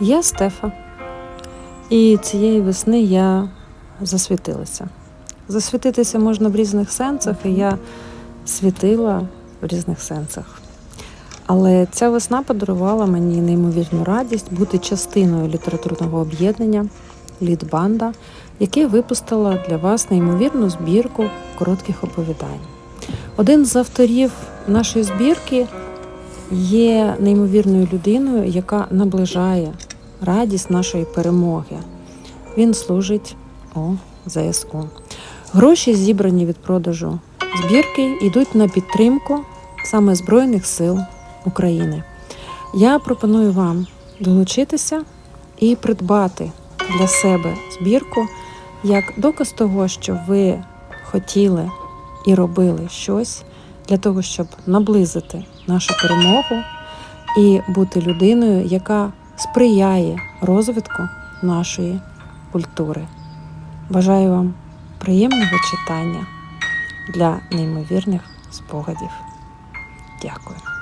Я Стефа. І цієї весни я засвітилася. Засвітитися можна в різних сенсах, і я світила в різних сенсах. Але ця весна подарувала мені неймовірну радість бути частиною літературного об'єднання Літбанда, яке випустила для вас неймовірну збірку коротких оповідань. Один з авторів нашої збірки є неймовірною людиною, яка наближає радість нашої перемоги. Він служить у ЗСУ. Гроші, зібрані від продажу збірки, йдуть на підтримку саме Збройних сил України. Я пропоную вам долучитися і придбати для себе збірку як доказ того, що ви хотіли і робили щось для того, щоб наблизити нашу перемогу і бути людиною, яка сприяє розвитку нашої культури. Бажаю вам приємного читання для неймовірних спогадів. Дякую.